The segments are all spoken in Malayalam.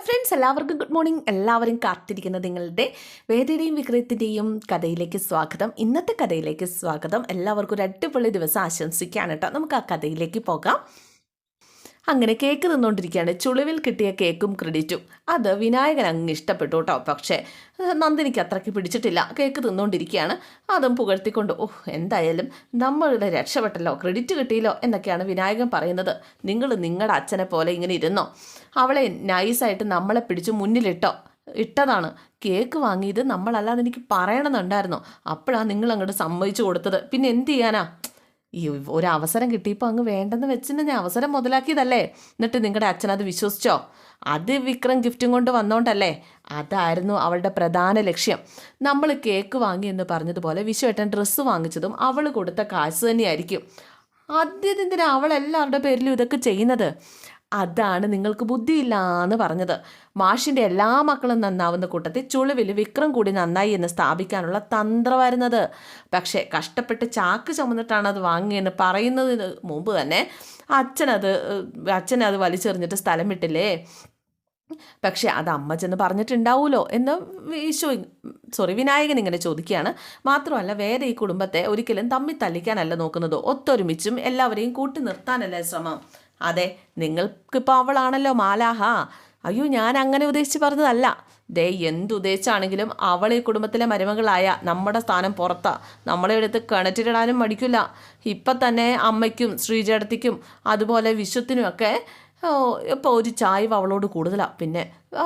ഹലോ ഫ്രണ്ട്സ് എല്ലാവർക്കും ഗുഡ് മോർണിംഗ്. എല്ലാവരും കാത്തിരിക്കുന്ന നിങ്ങളുടെ വേദയുടെയും വിക്രയത്തിന്റെയും കഥയിലേക്ക് സ്വാഗതം. ഇന്നത്തെ കഥയിലേക്ക് സ്വാഗതം. എല്ലാവർക്കും ഒരു അടിപൊളി ദിവസം ആശംസിക്കുകയാണ് കേട്ടോ. നമുക്ക് ആ കഥയിലേക്ക് പോകാം. അങ്ങനെ കേക്ക് തിന്നുകൊണ്ടിരിക്കുകയാണ് ചുളിവിൽ കിട്ടിയ കേക്കും ക്രെഡിറ്റും. അത് വിനായകൻ അങ്ങ് ഇഷ്ടപ്പെട്ടു കേട്ടോ. പക്ഷേ നന്ദിനിക്ക് അത്രയ്ക്ക് പിടിച്ചിട്ടില്ല. കേക്ക് തിന്നുകൊണ്ടിരിക്കുകയാണ് അതും പുകഴ്ത്തിക്കൊണ്ട് ഓ എന്തായാലും നമ്മളുടെ രക്ഷപ്പെട്ടല്ലോ. ക്രെഡിറ്റ് കിട്ടിയില്ലോ എന്നൊക്കെയാണ് വിനായകൻ പറയുന്നത്. നിങ്ങൾ നിങ്ങളുടെ അച്ഛനെ പോലെ ഇങ്ങനെ ഇരുന്നോ? അവളെ നൈസായിട്ട് നമ്മളെ പിടിച്ച് മുന്നിലിട്ടോ? ഇട്ടതാണ്. കേക്ക് വാങ്ങിയത് നമ്മളല്ലാതെ എനിക്ക് പറയണമെന്നുണ്ടായിരുന്നു. അപ്പോഴാണ് നിങ്ങൾ അങ്ങോട്ട് സമ്മതിച്ചു കൊടുത്തത്. പിന്നെ എന്ത് ചെയ്യാനാ? ഈ ഒരു അവസരം കിട്ടിയപ്പോൾ അങ്ങ് വേണ്ടെന്ന് വെച്ചിട്ട് ഞാൻ അവസരം മുതലാക്കിയതല്ലേ? എന്നിട്ട് നിങ്ങളുടെ അച്ഛൻ അത് വിശ്വസിച്ചോ? അത് വിക്രം ഗിഫ്റ്റും കൊണ്ട് വന്നോണ്ടല്ലേ? അതായിരുന്നു അവളുടെ പ്രധാന ലക്ഷ്യം. നമ്മൾ കേക്ക് വാങ്ങി എന്ന് പറഞ്ഞതുപോലെ വിശ്വേട്ടൻ ഡ്രസ്സ് വാങ്ങിച്ചതും അവൾ കൊടുത്ത കാശ് തന്നെയായിരിക്കും. ആദ്യത്തിന് അവൾ എല്ലാവരുടെ പേരിലും ഇതൊക്കെ ചെയ്യുന്നത്? അതാണ് നിങ്ങൾക്ക് ബുദ്ധിയില്ല എന്ന് പറഞ്ഞത്. മാഷിന്റെ എല്ലാ മക്കളും നന്നാവുന്ന കൂട്ടത്തിൽ ചുളിവിൽ വിക്രം കൂടി നന്നായി എന്ന് സ്ഥാപിക്കാനുള്ള തന്ത്രമായിരുന്നത് പക്ഷേ കഷ്ടപ്പെട്ട് ചാക്ക് ചുമന്നിട്ടാണ് അത് വാങ്ങിയെന്ന് പറയുന്നതിന് മുമ്പ് തന്നെ അച്ഛനത് അച്ഛനത് വലിച്ചെറിഞ്ഞിട്ട് സ്ഥലം വിട്ടില്ലേ? പക്ഷേ അത് അമ്മ ചെന്ന് പറഞ്ഞിട്ടുണ്ടാവുമല്ലോ എന്ന് ഈശോ സോറി വിനായകൻ ഇങ്ങനെ ചോദിക്കുകയാണ്. മാത്രമല്ല വേറെ ഈ കുടുംബത്തെ ഒരിക്കലും തമ്മിൽ തല്ലിക്കാനല്ല നോക്കുന്നത്. ഒത്തൊരുമിച്ചും എല്ലാവരെയും കൂട്ടി നിർത്താനല്ലേ ശ്രമം. അതെ നിങ്ങൾക്കിപ്പോൾ അവളാണല്ലോ മാലാഹ. അയ്യോ ഞാൻ അങ്ങനെ ഉദ്ദേശിച്ച് പറഞ്ഞതല്ല. ദേ എന്തുദ്ദേശിച്ചാണെങ്കിലും അവൾ ഈ കുടുംബത്തിലെ മരുമകളായ നമ്മുടെ സ്ഥാനം പുറത്താ. നമ്മളെ എടുത്ത് കിണറ്റിലിടാനും മടിക്കില്ല. ഇപ്പം തന്നെ അമ്മയ്ക്കും ശ്രീജേടത്തിക്കും അതുപോലെ വിശ്വത്തിനുമൊക്കെ ഇപ്പോൾ ഒരു ചായ്വ് അവളോട് കൂടുതലാണ് പിന്നെ ആ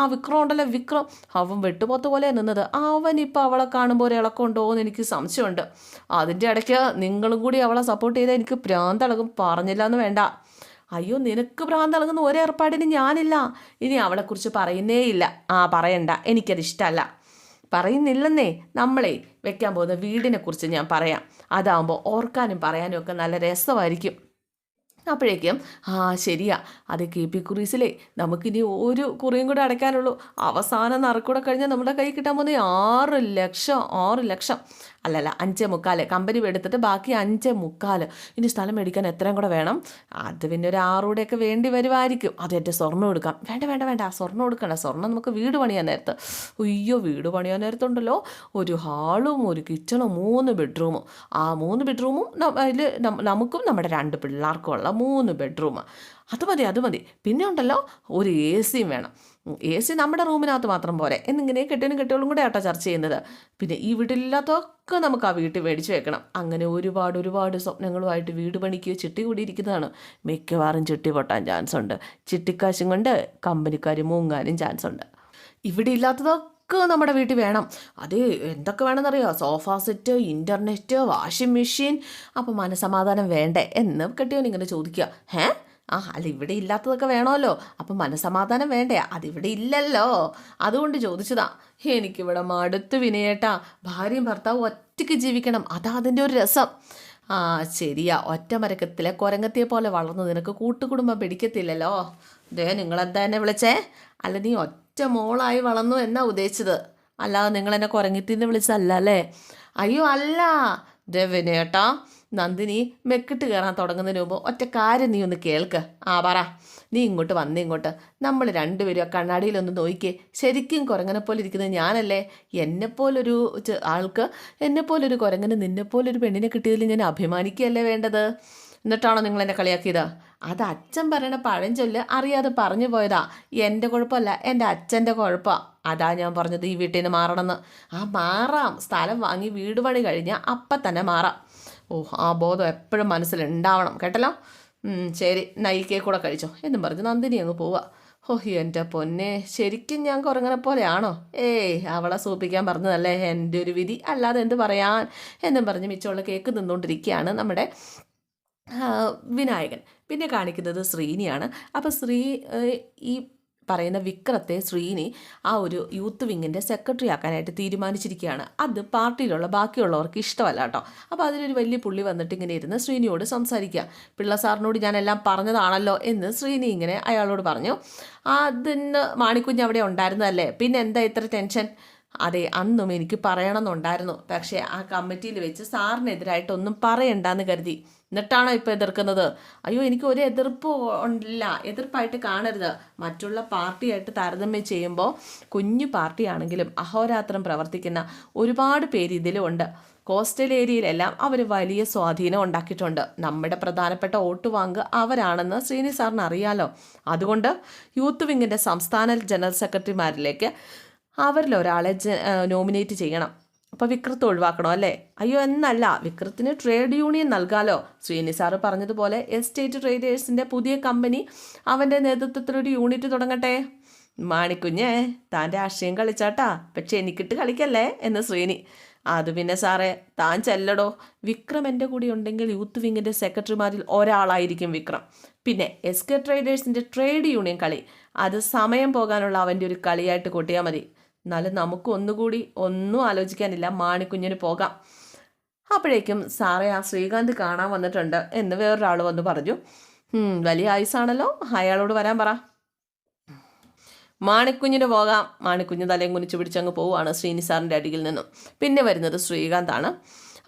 ആ വിക്രം ഉണ്ടല്ലോ വിക്രം. അവൻ വെട്ടുപോത്ത പോലെ നിന്നത്. അവൻ ഇപ്പോൾ അവളെ കാണുമ്പോൾ ഒരു ഇളക്കമുണ്ടോ എന്ന് എനിക്ക് സംശയമുണ്ട്. അതിന്റെ ഇടയ്ക്ക് നിങ്ങളും കൂടി അവളെ സപ്പോർട്ട് ചെയ്താൽ എനിക്ക് പ്രാന്തളകും പറഞ്ഞില്ല എന്ന് വേണ്ട. അയ്യോ നിനക്ക് ഭ്രാന്തളകുന്ന ഒരു ഏർപ്പാടിന് ഞാനില്ല. ഇനി അവളെക്കുറിച്ച് പറയുന്നേ ഇല്ല. ആ പറയണ്ട. എനിക്കത് ഇഷ്ടമല്ല പറയുന്നില്ലെന്നേ നമ്മളെ വെക്കാൻ പോകുന്ന വീടിനെക്കുറിച്ച് ഞാൻ പറയാം. അതാവുമ്പോൾ ഓർക്കാനും പറയാനും ഒക്കെ നല്ല രസമായിരിക്കും. അപ്പോഴേക്കും ആ ശരിയാ. അത് കെ പി കുറീസിലേ നമുക്കിനി ഒരു കുറിയും കൂടെ അടയ്ക്കാനുള്ളൂ. അവസാനം നറുക്കൂടെ കഴിഞ്ഞാൽ നമ്മുടെ കൈ കിട്ടാൻ പോകുന്നത് ആറ് ലക്ഷം ആറ് ലക്ഷം. അല്ലല്ല അഞ്ചേ മുക്കാൽ കമ്പനി എടുത്തിട്ട് ബാക്കി അഞ്ചേ മുക്കാൽ ഇനി സ്ഥലം മേടിക്കാൻ എത്രയും കൂടെ വേണം. അത് പിന്നെ ഒരു ആറൂടെയൊക്കെ വേണ്ടി വരുമായിരിക്കും അത് എന്റെ സ്വർണം എടുക്കാം. വേണ്ട വേണ്ട വേണ്ട. ആ സ്വർണം എടുക്കണ്ട. സ്വർണം നമുക്ക് വീട് പണിയാൻ നേരത്ത്. അയ്യോ വീട് പണിയാൻ നേരത്തുണ്ടല്ലോ. ഒരു ഹാളും ഒരു കിച്ചണും മൂന്ന് ബെഡ്റൂമും ആ മൂന്ന് ബെഡ്റൂമും അതിൽ നമുക്കും നമ്മുടെ രണ്ട് പിള്ളേർക്കും ഉള്ള മൂന്ന് ബെഡ്റൂം. അത് മതി അത് മതി. പിന്നെ ഉണ്ടല്ലോ ഒരു എ സിയും വേണം. എ സി നമ്മുടെ റൂമിനകത്ത് മാത്രം പോരെ. എന്നിങ്ങനെ കെട്ടിനും കെട്ടികളും കൂടെ ആട്ടോ ചർച്ച ചെയ്യുന്നത്. പിന്നെ ഈ വീട്ടിലില്ലാത്തൊക്കെ നമുക്ക് ആ വീട്ടിൽ മേടിച്ച് വെക്കണം. അങ്ങനെ ഒരുപാട് ഒരുപാട് സ്വപ്നങ്ങളുമായിട്ട് വീട് പണിക്ക് ചിട്ടി കൂടിയിരിക്കുന്നതാണ്. മിക്കവാറും ചിട്ടി പൊട്ടാൻ ചാൻസ് ഉണ്ട്. ചിട്ടിക്കാശും കൊണ്ട് കമ്പനിക്കാർ മൂങ്ങാനും ചാൻസ് ഉണ്ട്. ഇവിടെ ഇല്ലാത്തതൊക്കെ നമ്മുടെ വീട്ടിൽ വേണം. അത് എന്തൊക്കെ വേണമെന്നറിയോ? Sofa set internet washing machine അപ്പോൾ മനസമാധാനം വേണ്ടേ? എന്ന് കെട്ടിയോൻ ഇങ്ങനെ ചോദിക്കുക. ഏ ആ അല്ല ഇവിടെ ഇല്ലാത്തതൊക്കെ വേണമല്ലോ. അപ്പം മനസമാധാനം വേണ്ടേ? അതിവിടെ ഇല്ലല്ലോ. അതുകൊണ്ട് ചോദിച്ചതാ എനിക്കിവിടെ മടുത്തു വിനയേട്ടാ. ഭാര്യയും ഭർത്താവും ഒറ്റയ്ക്ക് ജീവിക്കണം. അതാ അതിന്റെ ഒരു രസം. ആ ശരിയാ. ഒറ്റ മരക്കത്തിലെ കുരങ്ങത്തിയെ പോലെ വളർന്നു നിനക്ക് കൂട്ടുകുടുംബം പിടിക്കത്തില്ലല്ലോ. ദേ നിങ്ങളെന്താ എന്നെ വിളിച്ചേ? അല്ല നീ ഒറ്റ മോളായി വളർന്നു എന്നാ ഉദ്ദേശിച്ചത്? അല്ലാതെ നിങ്ങൾ എന്നെ കുരങ്ങിത്തിന്ന് വിളിച്ചതല്ല അല്ലേ? അയ്യോ അല്ല. ദേ വിനയേട്ടാ നന്ദിനി മെക്കിട്ട് കയറാൻ തുടങ്ങുന്നതിന് മുമ്പ് ഒറ്റ കാര്യം നീ ഒന്ന് കേൾക്ക്. ആ പറ. നീ ഇങ്ങോട്ട് വന്നേ ഇങ്ങോട്ട്. നമ്മൾ രണ്ടുപേരും ആ കണ്ണാടിയിലൊന്ന് നോക്കിക്കേ ശരിക്കും കുരങ്ങനെ പോലെ ഇരിക്കുന്നത് ഞാനല്ലേ? എന്നെപ്പോലൊരു ആൾക്ക് എന്നെപ്പോലൊരു കുരങ്ങന് നിന്നെപ്പോലൊരു പെണ്ണിനെ കിട്ടിയതിൽ ഞാൻ അഭിമാനിക്കുകയല്ലേ വേണ്ടത്? എന്നിട്ടാണോ നിങ്ങൾ എന്നെ കളിയാക്കിയത്? അത് അച്ഛൻ പറയണ പഴഞ്ചൊല്ല് അറിയാതെ പറഞ്ഞു പോയതാ. എന്റെ കുഴപ്പമല്ല എന്റെ അച്ഛന്റെ കുഴപ്പമാണ് അതാ ഞാൻ പറഞ്ഞത് ഈ വീട്ടിൽ നിന്ന് മാറണമെന്ന്. ആ മാറാം. സ്ഥലം വാങ്ങി വീട് പണി കഴിഞ്ഞാൽ അപ്പം തന്നെ മാറാം. ഓ ആ ബോധം എപ്പോഴും മനസ്സിലുണ്ടാവണം. കേട്ടല്ലോ? ശരി. നൈക്കേ കൂടെ കഴിച്ചോ. എന്നും പറഞ്ഞ് നന്ദിനി അങ്ങ് പോവാ. ഓഹ് എന്റെ പൊന്നെ. ശരിക്കും ഞാൻ കുറങ്ങനെ പോലെയാണോ? ഏയ് അവളെ സൂപ്പിക്കാൻ പറഞ്ഞതല്ലേ? എന്റെ ഒരു വിധി. അല്ലാതെ എന്ത് പറയാൻ? എന്നും പറഞ്ഞ് മിച്ചമുള്ള കേക്ക് നിന്നുകൊണ്ടിരിക്കുകയാണ് നമ്മുടെ വിനായകൻ. പിന്നെ കാണിക്കുന്നത് ശ്രീനിയാണ്. അപ്പോൾ ശ്രീ ഈ പറയുന്ന വിക്രത്തെ ശ്രീനി ആ ഒരു യൂത്ത് വിങ്ങിന്റെ സെക്രട്ടറി ആക്കാനായിട്ട് തീരുമാനിച്ചിരിക്കുകയാണ്. അത് പാർട്ടിയിലുള്ള ബാക്കിയുള്ളവർക്ക് ഇഷ്ടമല്ല കേട്ടോ. അപ്പോൾ അതിലൊരു വലിയ പുള്ളി വന്നിട്ട് ഇങ്ങനെ ഇരുന്ന് ശ്രീനിയോട് സംസാരിക്കുക. പിള്ള സാറിനോട് ഞാനെല്ലാം പറഞ്ഞതാണല്ലോ എന്ന് ശ്രീനി ഇങ്ങനെ അയാളോട് പറഞ്ഞു. അതിന് മാണിക്കുഞ്ഞ് അവിടെ ഉണ്ടായിരുന്നതല്ലേ? പിന്നെ എന്താ ഇത്ര ടെൻഷൻ അതെ അന്നും എനിക്ക് പറയണമെന്നുണ്ടായിരുന്നു. പക്ഷേ ആ കമ്മിറ്റിയിൽ വെച്ച് സാറിനെതിരായിട്ടൊന്നും പറയണ്ടെന്ന് കരുതി. എന്നിട്ടാണോ ഇപ്പോൾ എതിർക്കുന്നത്? അയ്യോ എനിക്ക് ഒരു എതിർപ്പ് ഇല്ല എതിർപ്പായിട്ട് കാണരുത്. മറ്റുള്ള പാർട്ടിയായിട്ട് താരതമ്യം ചെയ്യുമ്പോൾ കുഞ്ഞു പാർട്ടിയാണെങ്കിലും അഹോരാത്രം പ്രവർത്തിക്കുന്ന ഒരുപാട് പേര് ഇതിലുമുണ്ട് കോസ്റ്റൽ ഏരിയയിലെല്ലാം അവർ വലിയ സ്വാധീനം ഉണ്ടാക്കിയിട്ടുണ്ട്. നമ്മുടെ പ്രധാനപ്പെട്ട വോട്ട് വാങ്ക് അവരാണെന്ന് ശ്രീനി സാറിന് അറിയാലോ. അതുകൊണ്ട് യൂത്ത് വിങ്ങിന്റെ സംസ്ഥാന ജനറൽ സെക്രട്ടറിമാരിലേക്ക് അവരിൽ ഒരാളെ നോമിനേറ്റ് ചെയ്യണം. അപ്പോൾ വിക്രത്ത് ഒഴിവാക്കണോ അല്ലേ? അയ്യോ എന്നല്ല. വിക്രത്തിന് ട്രേഡ് യൂണിയൻ നൽകാലോ? ശ്രീനി സാറ് പറഞ്ഞതുപോലെ എസ്റ്റേറ്റ് ട്രേഡേഴ്സിന്റെ പുതിയ കമ്പനി അവന്റെ നേതൃത്വത്തിലൊരു യൂണിറ്റ് തുടങ്ങട്ടെ? മാണിക്കുഞ്ഞേ താന്റെ ആശയം കളിച്ചാട്ടാ. പക്ഷെ എനിക്കിട്ട് കളിക്കല്ലേ? എന്ന് ശ്രീനി അത് പിന്നെ സാറേ താൻ ചെല്ലടോ. വിക്രം എന്റെ കൂടെ ഉണ്ടെങ്കിൽ യൂത്ത് വിങ്ങിന്റെ സെക്രട്ടറിമാരിൽ ഒരാളായിരിക്കും വിക്രം. പിന്നെ എസ് കെ ട്രേഡേഴ്സിന്റെ ട്രേഡ് യൂണിയൻ കളി. അത് സമയം പോകാനുള്ള അവന്റെ ഒരു കളിയായിട്ട് കൂട്ടിയാൽ മതി. എന്നാലും നമുക്ക് ഒന്നുകൂടി ഒന്നും ആലോചിക്കാനില്ല. മാണിക്കുഞ്ഞിന് പോകാം. അപ്പോഴേക്കും സാറേ ആ ശ്രീകാന്ത് കാണാൻ വന്നിട്ടുണ്ട് എന്ന് വേറൊരാൾ വന്ന് പറഞ്ഞു. വലിയ ആയുസാണല്ലോ. അയാളോട് വരാൻ പറ. മാണിക്കുഞ്ഞിന് പോകാം. മാണിക്കുഞ്ഞ് തലയും കുനിച്ച് പിടിച്ചങ്ങ് പോവുകയാണ് ശ്രീനി സാറിന്റെ അടിയിൽ നിന്നും. പിന്നെ വരുന്നത് ശ്രീകാന്താണ്.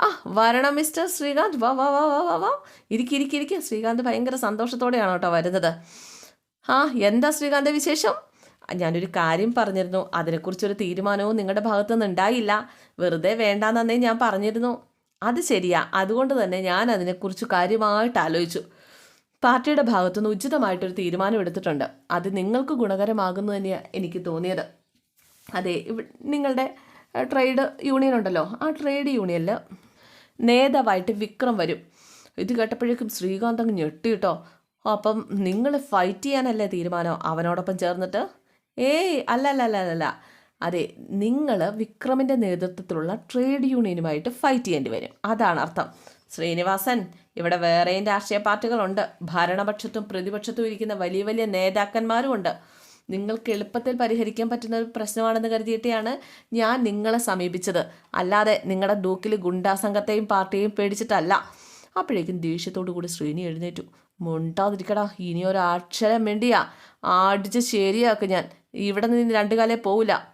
ആ വരണം മിസ്റ്റർ ശ്രീകാന്ത്. വാ വാ വാ വാ വാ. വാ ഇരിക്കി ഇരിക്കി. ശ്രീകാന്ത് ഭയങ്കര സന്തോഷത്തോടെയാണ് കേട്ടോ വരുന്നത്. ആ എന്താ ശ്രീകാന്ത് വിശേഷം? ഞാനൊരു കാര്യം പറഞ്ഞിരുന്നു. അതിനെക്കുറിച്ചൊരു തീരുമാനവും നിങ്ങളുടെ ഭാഗത്തുനിന്ന് ഉണ്ടായില്ല. വെറുതെ വേണ്ടാന്നേ ഞാൻ പറഞ്ഞിരുന്നു. അത് ശരിയാ. അതുകൊണ്ട് തന്നെ ഞാൻ അതിനെക്കുറിച്ച് കാര്യമായിട്ട് ആലോചിച്ചു. പാർട്ടിയുടെ ഭാഗത്തുനിന്ന് ഉചിതമായിട്ടൊരു തീരുമാനം എടുത്തിട്ടുണ്ട്. അത് നിങ്ങൾക്ക് ഗുണകരമാകുന്നു തന്നെയാണ് എനിക്ക് തോന്നിയത്. അതെ നിങ്ങളുടെ ട്രേഡ് യൂണിയൻ ഉണ്ടല്ലോ. ആ ട്രേഡ് യൂണിയനിൽ നേതാവായിട്ട് വിക്രം വരും. ഇത് കേട്ടപ്പോഴേക്കും ശ്രീകാന്ത് അങ്ങ് ഞെട്ടി കേട്ടോ. അപ്പം നിങ്ങൾ ഫൈറ്റ് ചെയ്യാനല്ലേ തീരുമാനം? അവനോടൊപ്പം ചേർന്നിട്ട്? ഏയ് അല്ല അല്ല അല്ല അല്ല അതെ നിങ്ങൾ വിക്രമിന്റെ നേതൃത്വത്തിലുള്ള ട്രേഡ് യൂണിയനുമായിട്ട് ഫൈറ്റ് ചെയ്യേണ്ടി വരും. അതാണ് അർത്ഥം. ശ്രീനിവാസൻ ഇവിടെ വേറെയും രാഷ്ട്രീയ പാർട്ടികളുണ്ട്. ഭരണപക്ഷത്തും പ്രതിപക്ഷത്തും ഇരിക്കുന്ന വലിയ വലിയ നേതാക്കന്മാരും ഉണ്ട്. നിങ്ങൾക്ക് എളുപ്പത്തിൽ പരിഹരിക്കാൻ പറ്റുന്ന ഒരു പ്രശ്നമാണെന്ന് കരുതിയിട്ടാണ് ഞാൻ നിങ്ങളെ സമീപിച്ചത്. അല്ലാതെ നിങ്ങളുടെ ദൂക്കിൽ ഗുണ്ടാ സംഘത്തെയും പാർട്ടിയെയും പേടിച്ചിട്ടല്ല. അപ്പോഴേക്കും ദേഷ്യത്തോടു കൂടി ശ്രീനി എഴുന്നേറ്റു. മുണ്ടാതിരിക്കടാ ഇനി ഒരു അക്ഷരം വേണ്ടിയാ ആടിച്ച് ശരിയാക്കും ഞാൻ. ഇവിടെ നിന്ന് രണ്ടു കാലേ പോവില്ല.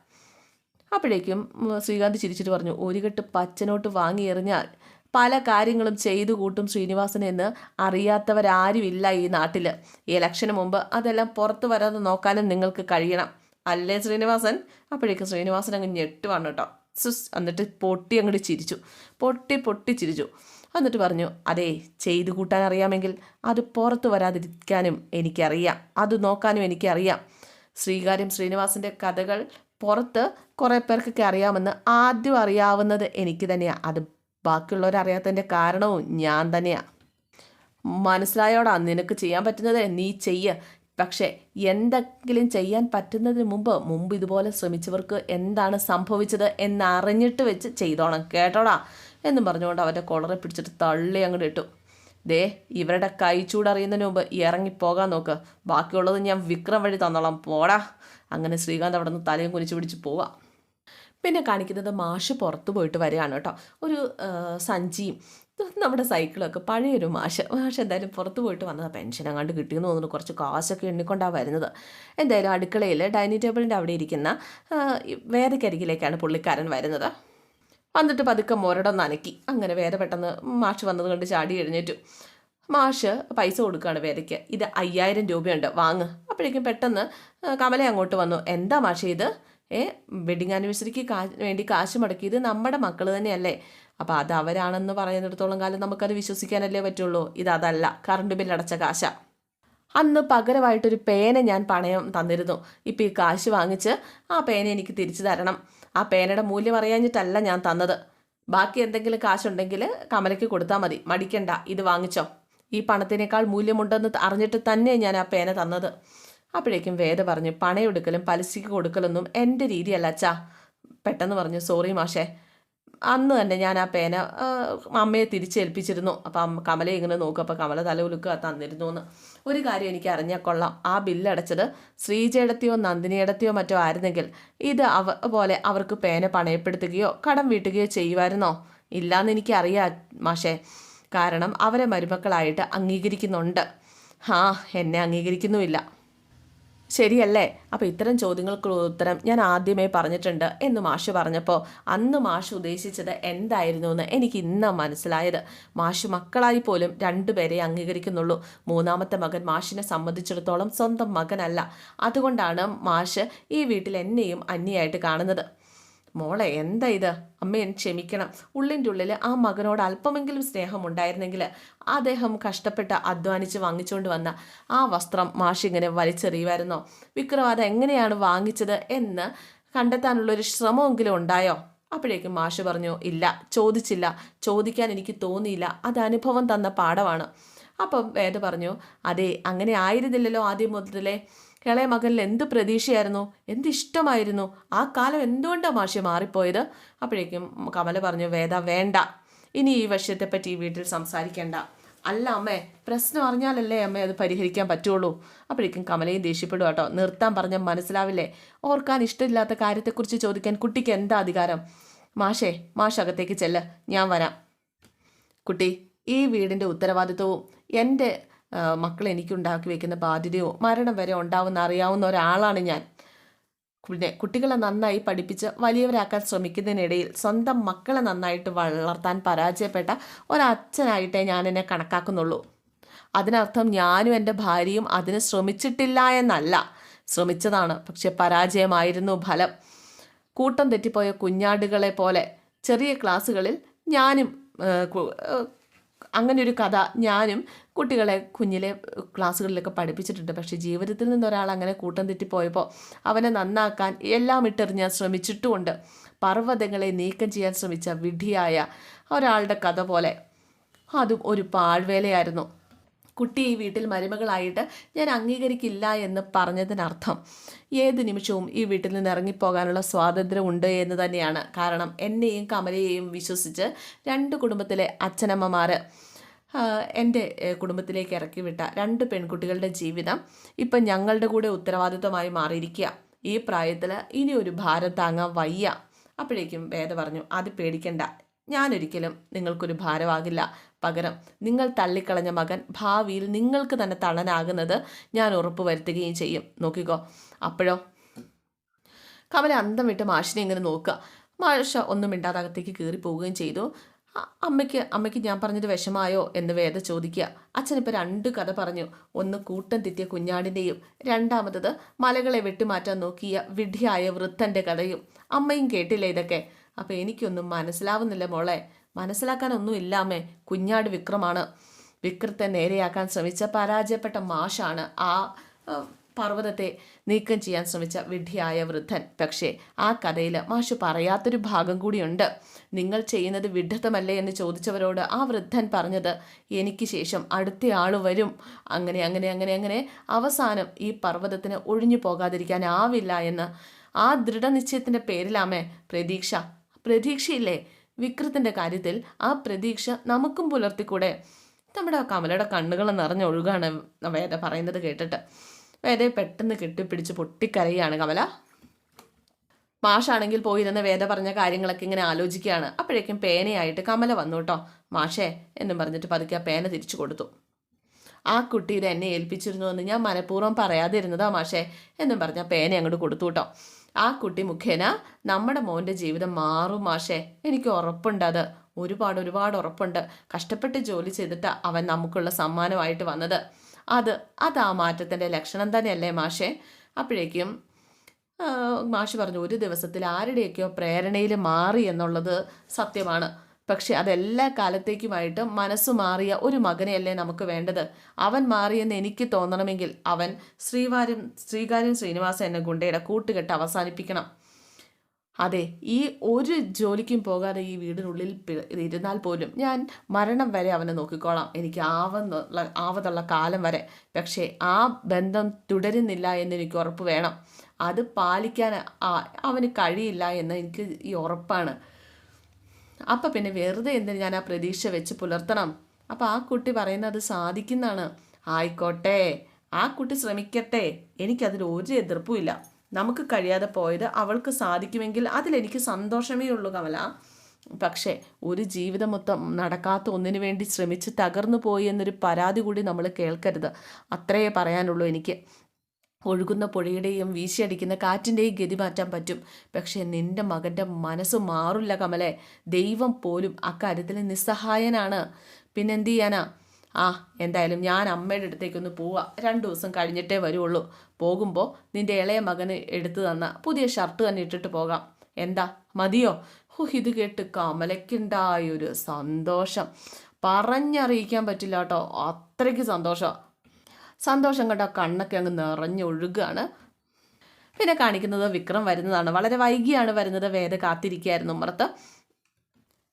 അപ്പോഴേക്കും ശ്രീകാന്ത് ചിരിച്ചിട്ട് പറഞ്ഞു ഒരു കെട്ട് പച്ചനോട്ട് വാങ്ങി എറിഞ്ഞാൽ പല കാര്യങ്ങളും ചെയ്തു കൂട്ടും ശ്രീനിവാസൻ എന്ന് അറിയാത്തവരാരുമില്ല ഈ നാട്ടിൽ ഇലക്ഷന് മുമ്പ് അതെല്ലാം പുറത്തു വരാതെ നോക്കാനും നിങ്ങൾക്ക് കഴിയണം. അല്ലേ ശ്രീനിവാസൻ? അപ്പോഴേക്കും ശ്രീനിവാസൻ അങ്ങ് ഞെട്ടുവാണ് കേട്ടോ. സുസ് എന്നിട്ട് പൊട്ടി അങ്ങോട്ട് ചിരിച്ചു. പൊട്ടി പൊട്ടി ചിരിച്ചു. എന്നിട്ട് പറഞ്ഞു അതെ ചെയ്തു കൂട്ടാൻ അറിയാമെങ്കിൽ അത് പുറത്തു വരാതിരിക്കാനും എനിക്കറിയാം. അത് നോക്കാനും എനിക്കറിയാം. ശ്രീകാര്യം ശ്രീനിവാസിന്റെ കഥകൾ പുറത്ത് കുറേ പേർക്കൊക്കെ അറിയാമെന്ന് ആദ്യം അറിയാവുന്നത് എനിക്ക് തന്നെയാണ് അത് ബാക്കിയുള്ളവരറിയാത്തതിന്റെ കാരണവും ഞാൻ തന്നെയാണ് മനസ്സിലായോടാ നിനക്ക് ചെയ്യാൻ പറ്റുന്നത് നീ ചെയ്യ. പക്ഷേ എന്തെങ്കിലും ചെയ്യാൻ പറ്റുന്നതിന് മുമ്പ് മുമ്പ് ഇതുപോലെ ശ്രമിച്ചവർക്ക് എന്താണ് സംഭവിച്ചത് എന്നറിഞ്ഞിട്ട് വെച്ച് ചെയ്തോണം കേട്ടോടാ. എന്നും പറഞ്ഞുകൊണ്ട് അവന്റെ കൊളറെ പിടിച്ചിട്ട് തള്ളി അങ്ങോട്ട് ഇട്ടു. ദേ ഇവരുടെ കൈ ചൂടറിയുന്നതിന് മുമ്പ് ഇറങ്ങിപ്പോകാൻ നോക്ക്. ബാക്കിയുള്ളത് ഞാൻ വിക്രം വഴി തന്നോളാം. പോടാ. അങ്ങനെ ശ്രീകാന്ത് അവിടെ നിന്ന് തലയും കുനിച്ച് പിടിച്ച് പോവാം. പിന്നെ കാണിക്കുന്നത് മാഷ് പുറത്ത് പോയിട്ട് വരികയാണ് കേട്ടോ. ഒരു സഞ്ചിയും. നമ്മുടെ സൈക്കിളൊക്കെ പഴയൊരു മാഷ്. മാഷ് എന്തായാലും പുറത്ത് പോയിട്ട് വന്നത്. പെൻഷൻ അങ്ങാണ്ട് കിട്ടിയെന്ന് തോന്നുന്നു. കുറച്ച് കാശൊക്കെ എണ്ണിക്കൊണ്ടാണ് വരുന്നത്. എന്തായാലും അടുക്കളയിൽ ഡൈനിങ് ടേബിളിന്റെ അവിടെ ഇരിക്കുന്ന വേദക്കരികിലേക്കാണ് പുള്ളിക്കാരൻ വരുന്നത്. വന്നിട്ട് പതുക്കെ മുരടം നനക്കി. അങ്ങനെ വേറെ പെട്ടെന്ന് മാഷ് വന്നത് കൊണ്ട് ചാടി എഴുന്നേറ്റു. മാഷ് പൈസ കൊടുക്കുകയാണ് വേദയ്ക്ക്. ഇത് അയ്യായിരം രൂപയുണ്ട് വാങ്ങ്. അപ്പോഴേക്കും പെട്ടെന്ന് കമല അങ്ങോട്ട് വന്നു. എന്താ മാഷ് ഇത്? ഏ വെഡിങ് ആനിവേഴ്സറിക്ക് കാ വേണ്ടി കാശ് മുടക്കിയത് നമ്മുടെ മക്കൾ തന്നെയല്ലേ. അപ്പോൾ അത് അവരാണെന്ന് പറയുന്നിടത്തോളം കാലം നമുക്കത് വിശ്വസിക്കാനല്ലേ പറ്റുള്ളൂ. ഇത് അതല്ല കറണ്ട് ബിൽ അടച്ച കാശ. അന്ന് പകരമായിട്ടൊരു പേന ഞാൻ പണയം തന്നിരുന്നു. ഇപ്പം ഈ കാശ് വാങ്ങിച്ച് ആ പേന എനിക്ക് തിരിച്ചു തരണം. ആ പേനയുടെ മൂല്യം അറിയാഞ്ഞിട്ടല്ല ഞാൻ തന്നത്. ബാക്കി എന്തെങ്കിലും കാശുണ്ടെങ്കിൽ കമലയ്ക്ക് കൊടുത്താൽ മതി. മടിക്കണ്ട ഇത് വാങ്ങിച്ചോ. ഈ പണത്തിനേക്കാൾ മൂല്യമുണ്ടെന്ന് അറിഞ്ഞിട്ട് തന്നെ ഞാൻ ആ പേന തന്നത്. അപ്പോഴേക്കും വേദ പറഞ്ഞു പണയെടുക്കലും പലിശയ്ക്ക് കൊടുക്കലൊന്നും എന്റെ രീതിയല്ല അച്ഛാ. പെട്ടെന്ന് പറഞ്ഞു സോറി മാഷേ അന്ന് തന്നെ ഞാൻ ആ പേന അമ്മയെ തിരിച്ചേൽപ്പിച്ചിരുന്നു. അപ്പം കമല ഇങ്ങനെ നോക്കും. അപ്പോൾ കമല തല ഉലുക്കുക തന്നിരുന്നു എന്ന് ഒരു കാര്യം എനിക്ക് അറിഞ്ഞാൽ കൊള്ളാം. ആ ബില്ലടച്ചത് ശ്രീജയുടെയോ നന്ദിനിയുടെയോ മറ്റോ ആയിരുന്നെങ്കിൽ ഇത് അവ പോലെ അവർക്ക് പേന പണയപ്പെടുത്തുകയോ കടം വീട്ടുകയോ ചെയ്യുമായിരുന്നോ ഇല്ലാന്ന് എനിക്കറിയാം മാഷേ. കാരണം അവരെ മരുമക്കളായിട്ട് അംഗീകരിക്കുന്നുണ്ട്. ആ എന്നെ അംഗീകരിക്കുന്നുമില്ല. ശരിയല്ലേ? അപ്പോൾ ഇത്തരം ചോദ്യങ്ങൾക്കുള്ള ഉത്തരം ഞാൻ ആദ്യമേ പറഞ്ഞിട്ടുണ്ട് എന്ന് മാഷ് പറഞ്ഞപ്പോൾ അന്ന് മാഷ് ഉദ്ദേശിച്ചത് എന്തായിരുന്നു എന്ന് എനിക്ക് ഇന്ന് മനസ്സിലായത്. മാഷ് മക്കളായി പോലും രണ്ടുപേരെ അംഗീകരിക്കുന്നുള്ളൂ. മൂന്നാമത്തെ മകൻ മാഷിനെ സംബന്ധിച്ചിടത്തോളം സ്വന്തം മകനല്ല. അതുകൊണ്ടാണ് മാഷ് ഈ വീട്ടിൽ എന്നെയും അന്യായിട്ട് കാണുന്നത്. മോളെ എന്താ ഇത്? അമ്മയൻ ക്ഷമിക്കണം. ഉള്ളിന്റെ ഉള്ളിൽ ആ മകനോട് അല്പമെങ്കിലും സ്നേഹം ഉണ്ടായിരുന്നെങ്കിൽ അദ്ദേഹം കഷ്ടപ്പെട്ട് അധ്വാനിച്ച് വാങ്ങിച്ചുകൊണ്ട് വന്ന ആ വസ്ത്രം മാഷിങ്ങനെ വലിച്ചെറിയുമായിരുന്നോ? വിക്രവാദം എങ്ങനെയാണ് വാങ്ങിച്ചത് എന്ന് കണ്ടെത്താനുള്ളൊരു ശ്രമമെങ്കിലും ഉണ്ടായോ? അപ്പോഴേക്കും മാഷ് പറഞ്ഞു ഇല്ല ചോദിച്ചില്ല. ചോദിക്കാൻ എനിക്ക് തോന്നിയില്ല. അത് അനുഭവം തന്ന പാഠമാണ്. അപ്പം വേദ പറഞ്ഞു അതെ അങ്ങനെ ആയിരുന്നില്ലല്ലോ ആദ്യം മുതലേ. ഇളയ മകനിൽ എന്ത് പ്രതീക്ഷയായിരുന്നു? എന്ത് ഇഷ്ടമായിരുന്നു? ആ കാലം എന്തുകൊണ്ടാണ് മാഷി മാറിപ്പോയത്? അപ്പോഴേക്കും കമല പറഞ്ഞു വേദ വേണ്ട. ഇനി ഈ വിഷയത്തെപ്പറ്റി ഈ വീട്ടിൽ സംസാരിക്കേണ്ട. അല്ല അമ്മേ പ്രശ്നം അറിഞ്ഞാലല്ലേ അമ്മേ അത് പരിഹരിക്കാൻ പറ്റുള്ളൂ. അപ്പോഴേക്കും കമലയും ദേഷ്യപ്പെടും കേട്ടോ. നിർത്താൻ പറഞ്ഞാൽ മനസ്സിലാവില്ലേ? ഓർക്കാൻ ഇഷ്ടമില്ലാത്ത കാര്യത്തെക്കുറിച്ച് ചോദിക്കാൻ കുട്ടിക്ക് എന്താ അധികാരം? മാഷേ മാഷ് അകത്തേക്ക് ചെല്ല്. ഞാൻ വരാം. കുട്ടി ഈ വീടിന്റെ ഉത്തരവാദിത്വവും എന്റെ മക്കൾ എനിക്കുണ്ടാക്കി വെക്കുന്ന ബാധ്യതയോ മരണം വരെ ഉണ്ടാവുമെന്ന് അറിയാവുന്ന ഒരാളാണ് ഞാൻ. പിന്നെ കുട്ടികളെ നന്നായി പഠിപ്പിച്ച് വലിയവരാക്കാൻ ശ്രമിക്കുന്നതിനിടയിൽ സ്വന്തം മക്കളെ നന്നായിട്ട് വളർത്താൻ പരാജയപ്പെട്ട ഒരച്ഛനായിട്ടേ ഞാൻ എന്നെ കണക്കാക്കുന്നുള്ളൂ. അതിനർത്ഥം ഞാനും എന്റെ ഭാര്യയും അതിന് ശ്രമിച്ചിട്ടില്ല എന്നല്ല. ശ്രമിച്ചതാണ് പക്ഷെ പരാജയമായിരുന്നു ഫലം. കൂട്ടം തെറ്റിപ്പോയ കുഞ്ഞാടുകളെ പോലെ ചെറിയ ക്ലാസ്സുകളിൽ ഞാനും അങ്ങനെ ഒരു കഥ ഞാനും കുട്ടികളെ കുഞ്ഞിലെ ക്ലാസ്സുകളിലൊക്കെ പഠിപ്പിച്ചിട്ടുണ്ട്. പക്ഷേ ജീവിതത്തിൽ നിന്ന് ഒരാൾ അങ്ങനെ കൂട്ടം തെറ്റിപ്പോയപ്പോൾ അവനെ നന്നാക്കാൻ എല്ലാം ഇട്ടെറിഞ്ഞാൻ ശ്രമിച്ചിട്ടുമുണ്ട്. പർവതങ്ങളെ നീക്കം ചെയ്യാൻ ശ്രമിച്ച വിധിയായ ഒരാളുടെ കഥ പോലെ അതും ഒരു പാഴ്വേലയായിരുന്നു. കുട്ടി ഈ വീട്ടിൽ മരുമകളായിട്ട് ഞാൻ അംഗീകരിക്കില്ല എന്ന് പറഞ്ഞതിനർത്ഥം ഏത് നിമിഷവും ഈ വീട്ടിൽ നിന്ന് ഇറങ്ങിപ്പോകാനുള്ള സ്വാതന്ത്ര്യം ഉണ്ട് എന്ന് തന്നെയാണ്. കാരണം എന്നെയും കമലയെയും വിശ്വസിച്ച് രണ്ട് കുടുംബത്തിലെ അച്ഛനമ്മമാർ എന്റെ കുടുംബത്തിലേക്ക് ഇറക്കി വിട്ട രണ്ട് പെൺകുട്ടികളുടെ ജീവിതം ഇപ്പം ഞങ്ങളുടെ കൂടെ ഉത്തരവാദിത്വമായി മാറിയിരിക്കുക. ഈ പ്രായത്തിൽ ഇനി ഒരു ഭാരം താങ്ങാൻ വയ്യ. അപ്പോഴേക്കും വേദ പറഞ്ഞു അത് പേടിക്കണ്ട. ഞാനൊരിക്കലും നിങ്ങൾക്കൊരു ഭാരമാകില്ല. പകരം നിങ്ങൾ തള്ളിക്കളഞ്ഞ മകൻ ഭാവിയിൽ നിങ്ങൾക്ക് തന്നെ തളനാകുന്നത് ഞാൻ ഉറപ്പ് വരുത്തുകയും ചെയ്യും. നോക്കിക്കോ. അപ്പോഴോ? കമല അന്തം വിട്ട് മാഷിനെ ഇങ്ങനെ നോക്കുക. മാഷ ഒന്നും മിണ്ടാതെ അകത്തേക്ക് കയറി പോവുകയും ചെയ്തു. അമ്മയ്ക്ക് അമ്മയ്ക്ക് ഞാൻ പറഞ്ഞത് വിഷമായോ എന്ന് വേദ ചോദിക്കുക. അച്ഛനിപ്പോൾ രണ്ട് കഥ പറഞ്ഞു. ഒന്ന് കൂട്ടം തെറ്റിയ കുഞ്ഞാടിന്റെയും രണ്ടാമത്തത് മലകളെ വെട്ടിമാറ്റാൻ നോക്കിയ വിഡ്ഢിയായ വൃദ്ധന്റെ കഥയും. അമ്മയും കേട്ടില്ലേ ഇതൊക്കെ? അപ്പോൾ എനിക്കൊന്നും മനസ്സിലാവുന്നില്ല മോളെ. മനസ്സിലാക്കാനൊന്നും ഇല്ലാമേ കുഞ്ഞാട് വിക്രമാണ്. വിക്രത്തെ നേരെയാക്കാൻ ശ്രമിച്ച പരാജയപ്പെട്ട മാഷാണ് ആ പർവതത്തെ നീക്കം ചെയ്യാൻ ശ്രമിച്ച വിഡ്ഢിയായ വൃദ്ധൻ. പക്ഷേ ആ കഥയിൽ മാഷ് പറയാത്തൊരു ഭാഗം കൂടിയുണ്ട്. നിങ്ങൾ ചെയ്യുന്നത് വിഡ്ഢിത്തമല്ലേ? എന്ന് ചോദിച്ചവരോട് ആ വൃദ്ധൻ പറഞ്ഞത് എനിക്ക് ശേഷം അടുത്ത ആൾ വരും. അങ്ങനെ അങ്ങനെ അങ്ങനെ അങ്ങനെ അവസാനം ഈ പർവതത്തിന് ഒഴിഞ്ഞു പോകാതിരിക്കാനാവില്ല എന്ന്. ആ ദൃഢനിശ്ചയത്തിന്റെ പേരിലാമേ പ്രതീക്ഷ. പ്രതീക്ഷയില്ലേ? വിക്രത്തിന്റെ കാര്യത്തിൽ ആ പ്രതീക്ഷ നമുക്കും പുലർത്തിക്കൂടെ? നമ്മുടെ കമലയുടെ കണ്ണുകൾ നിറഞ്ഞൊഴുകാണ് വേദ പറയുന്നത് കേട്ടിട്ട്. വേദയെ പെട്ടെന്ന് കെട്ടിപ്പിടിച്ച് പൊട്ടിക്കരയാണ് കമല. മാഷാണെങ്കിൽ പോയിരുന്ന വേദ പറഞ്ഞ കാര്യങ്ങളൊക്കെ ഇങ്ങനെ ആലോചിക്കുകയാണ്. അപ്പോഴേക്കും പേനയായിട്ട് കമല വന്നു കേട്ടോ. മാഷേ എന്നും പറഞ്ഞിട്ട് പതുക്കെ ആ പേന തിരിച്ചു കൊടുത്തു. ആ കുട്ടി ഇത് എന്നെ ഏൽപ്പിച്ചിരുന്നു എന്ന് ഞാൻ മനഃപൂർവം പറയാതിരുന്നതാ മാഷേ എന്നും പറഞ്ഞ പേന അങ്ങോട്ട് കൊടുത്തു കേട്ടോ. ആ കുട്ടി മുഖേന നമ്മുടെ മോന്റെ ജീവിതം മാറും മാഷേ. എനിക്ക് ഉറപ്പുണ്ട് അത്. ഒരുപാട് ഒരുപാട് ഉറപ്പുണ്ട്. കഷ്ടപ്പെട്ട് ജോലി ചെയ്തിട്ട് അവൻ നമുക്കുള്ള സമ്മാനമായിട്ട് വന്നത്. അത് അത് ആ മാറ്റത്തിന്റെ ലക്ഷണം തന്നെയല്ലേ മാഷേ? അപ്പോഴേക്കും മാഷ് പറഞ്ഞു ഒരു ദിവസത്തിൽ ആരുടെയൊക്കെയോ പ്രേരണയിൽ മാറി എന്നുള്ളത് സത്യമാണ്. പക്ഷെ അതെല്ലാ കാലത്തേക്കുമായിട്ട് മനസ്സ് മാറിയ ഒരു മകനെയല്ലേ നമുക്ക് വേണ്ടത്? അവൻ മാറിയെന്ന് എനിക്ക് തോന്നണമെങ്കിൽ അവൻ ശ്രീവാര്യം ശ്രീകാര്യം ശ്രീനിവാസൻ എന്ന ഗുണ്ടയുടെ കൂട്ടുകെട്ട് അവസാനിപ്പിക്കണം. അതെ ഈ ഒരു ജോലിക്കും പോകാതെ ഈ വീടിനുള്ളിൽ ഇരുന്നാൽ പോലും ഞാൻ മരണം വരെ അവനെ നോക്കിക്കോളാം. എനിക്ക് ആവുന്നുള്ള ആവതുള്ള കാലം വരെ. പക്ഷേ ആ ബന്ധം തുടരുന്നില്ല എന്ന് എനിക്ക് ഉറപ്പ് വേണം. അത് പാലിക്കാൻ അവന് കഴിയില്ല എന്ന് എനിക്ക് ഈ ഉറപ്പാണ്. അപ്പം പിന്നെ വെറുതെ എന്തിന് ഞാൻ ആ പ്രതീക്ഷ വെച്ച് പുലർത്തണം? അപ്പം ആ കുട്ടി പറയുന്നത് സാധിക്കുന്നതാണ്. ആയിക്കോട്ടെ ആ കുട്ടി ശ്രമിക്കട്ടെ. എനിക്കതിൽ ഒരു എതിർപ്പുമില്ല നമുക്ക് കഴിയാതെ പോയത് അവൾക്ക് സാധിക്കുമെങ്കിൽ അതിലെനിക്ക് സന്തോഷമേ ഉള്ളൂ കമല. പക്ഷേ ഒരു ജീവിതം മൊത്തം നടക്കാത്ത ഒന്നിനു വേണ്ടി ശ്രമിച്ച് തകർന്നു പോയി എന്നൊരു പരാതി കൂടി നമ്മൾ കേൾക്കരുത്. അത്രയേ പറയാനുള്ളൂ എനിക്ക്. ഒഴുകുന്ന പുഴയുടെയും വീശിയടിക്കുന്ന കാറ്റിന്റെയും ഗതി മാറ്റാൻ പറ്റും. പക്ഷേ നിന്റെ മകന്റെ മനസ്സ് മാറില്ല കമലെ. ദൈവം പോലും അക്കാര്യത്തിൽ നിസ്സഹായനാണ്. പിന്നെന്ത് ചെയ്യാനാ? ആ എന്തായാലും ഞാൻ അമ്മയുടെ അടുത്തേക്കൊന്ന് പോവാ. രണ്ട് ദിവസം കഴിഞ്ഞിട്ടേ വരുള്ളൂ പോകുമ്പോൾ നിന്റെ ഇളയ മകന് എടുത്തു തന്ന പുതിയ ഷർട്ട് തന്നെ ഇട്ടിട്ട് പോകാം. എന്താ? മതിയോ? ഓഹ് ഇത് കേട്ട് കമലയ്ക്കുണ്ടായൊരു സന്തോഷം. പറഞ്ഞറിയിക്കാൻ പറ്റില്ല കേട്ടോ. അത്രയ്ക്ക് സന്തോഷം. സന്തോഷം കണ്ടോ കണ്ണൊക്കെ അങ്ങ് നിറഞ്ഞൊഴുകാണ് പിന്നെ കാണിക്കുന്നത് വിക്രം വരുന്നതാണ്. വളരെ വൈകിയാണ് വരുന്നത്. വേദ കാത്തിരിക്കുകയായിരുന്നു ഉമ്മറത്ത്.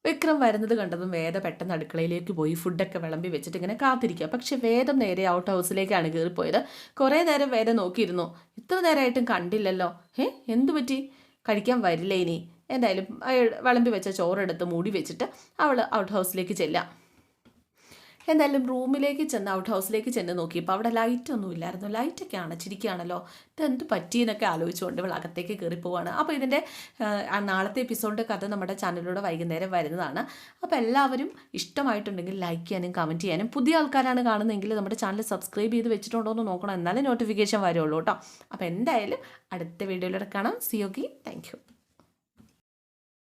വിക്രം വരുന്നത് കണ്ടതും വേദ പെട്ടെന്ന് അടുക്കളയിലേക്ക് പോയി ഫുഡൊക്കെ വിളമ്പി വെച്ചിട്ട് ഇങ്ങനെ കാത്തിരിക്കുക. പക്ഷെ വേദം നേരെ ഔട്ട് ഹൗസിലേക്കാണ് കയറിപ്പോയത്. കുറേ നേരം വേദ നോക്കിയിരുന്നു. ഇത്ര നേരമായിട്ടും കണ്ടില്ലല്ലോ. ഏ എന്തു പറ്റി? കഴിക്കാൻ വരില്ല ഇനി? എന്തായാലും വിളമ്പി വെച്ച ചോറെടുത്ത് മൂടി വെച്ചിട്ട് അവൾ ഔട്ട് ഹൗസിലേക്ക് ചെല്ലാം എന്തായാലും റൂമിലേക്ക് ചെന്ന് ഔട്ട് ഹൗസിലേക്ക് ചെന്ന് നോക്കിയപ്പോൾ അവിടെ ലൈറ്റൊന്നും ഇല്ലായിരുന്നു. ലൈറ്റൊക്കെ അണച്ചിരിക്കുകയാണല്ലോ. ഇതെന്ത് പറ്റിയെന്നൊക്കെ ആലോചിച്ചുകൊണ്ട് ഇവൾ അകത്തേക്ക് കയറി പോവാണ്. അപ്പോൾ ഇതിന്റെ നാളത്തെ എപ്പിസോഡിന്റെ കഥ നമ്മുടെ ചാനലിലൂടെ വൈകുന്നേരം വരുന്നതാണ്. അപ്പോൾ എല്ലാവരും ഇഷ്ടമായിട്ടുണ്ടെങ്കിൽ ലൈക്ക് ചെയ്യാനും കമന്റ് ചെയ്യാനും. പുതിയ ആൾക്കാരാണ് കാണുന്നതെങ്കിൽ നമ്മുടെ ചാനൽ സബ്സ്ക്രൈബ് ചെയ്ത് വെച്ചിട്ടുണ്ടോ എന്ന് നോക്കണം. എന്നാലേ നോട്ടിഫിക്കേഷൻ വരുള്ളൂ കേട്ടോ. അപ്പോൾ എന്തായാലും അടുത്ത വീഡിയോയിലൂടെ കാണാം. സിയോഗി താങ്ക് യു